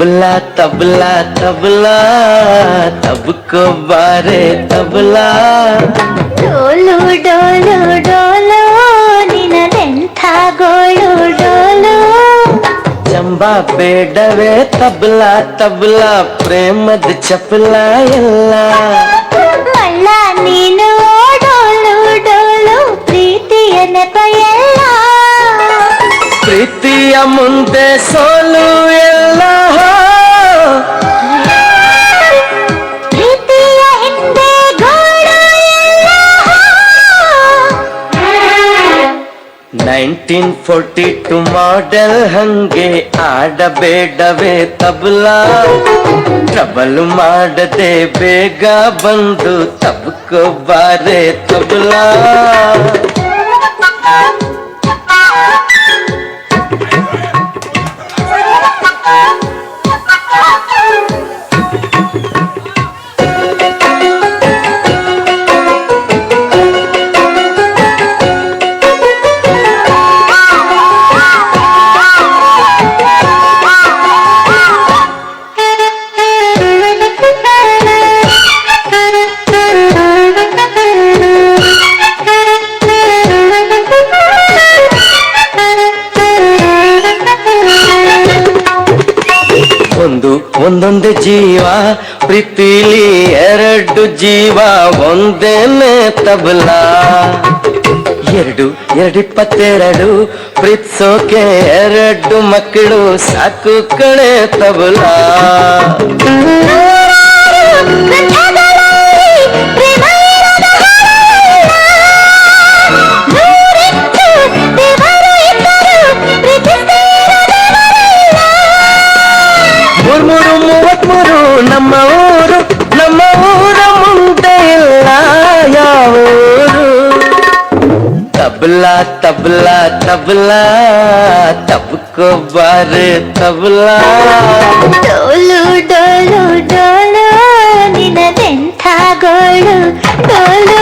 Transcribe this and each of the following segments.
తబలా తబలా తబలా తబుకో బారే తబలా డోలు డోలు డోలు నినదెంಥ గోಳು డోలు ಚಂಬಾ ಬೇಡವೇ ತಬಲಾ ತಬಲಾ ಪ್ರೇಮದ ಚಪಲ ಎಲ್ಲ ಅಲ್ಲ ನೀನು ಡೋಲು ಡೋಲು ಪ್ರೀತಿಯ ನೆಪ ಎಲ್ಲ ಪ್ರೀತಿಯ ಮುಂದೆ ಸೋಲು ನೈನ್ಟೀನ್ ಫೋರ್ಟಿ ಟು ಮಾಡೆಲ್ ಹಂಗೆ ಆಡಬೇಡವೇ ತಬಲಾ. ಟ್ರಬಲ್ ಮಾಡದೆ ಬೇಗ ಬಂದು ತಬ್ಕೋ ಬಾರೆ ತಬಲಾ. ಒಂದೊಂದೇ ಜೀವ, ಪ್ರೀತಿಲಿ ಎರಡು ಜೀವ, ಒಂದೇನೆ ತಬಲಾ. ಎರಡು ಎರಡು ಇಪ್ಪತ್ತೆರಡು ಪ್ರೀತ್ಸೋಕೆ ಎರಡು ಮಕ್ಕಳು, ಸಾಕು ಕಣೆ ತಬಲಾ. తబలా తబలా తబలా తప్పుకో బారే తబలా డోలు డోలు డోలు నినదెంಥ గోಳು డోలు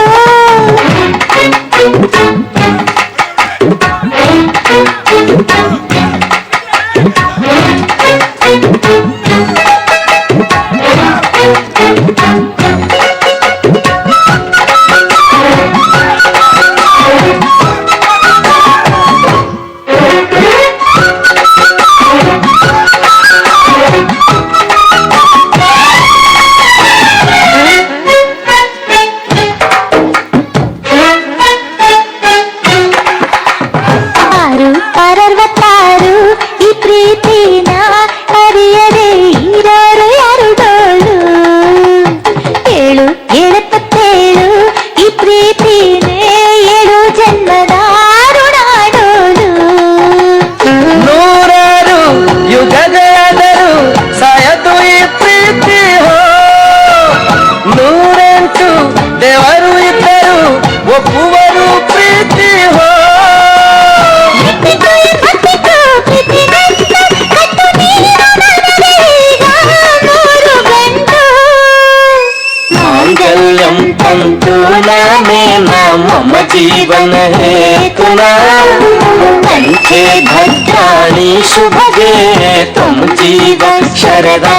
में मम जीवन है तुना पंचे भद्राणी शुभगे तुम जीव शरदा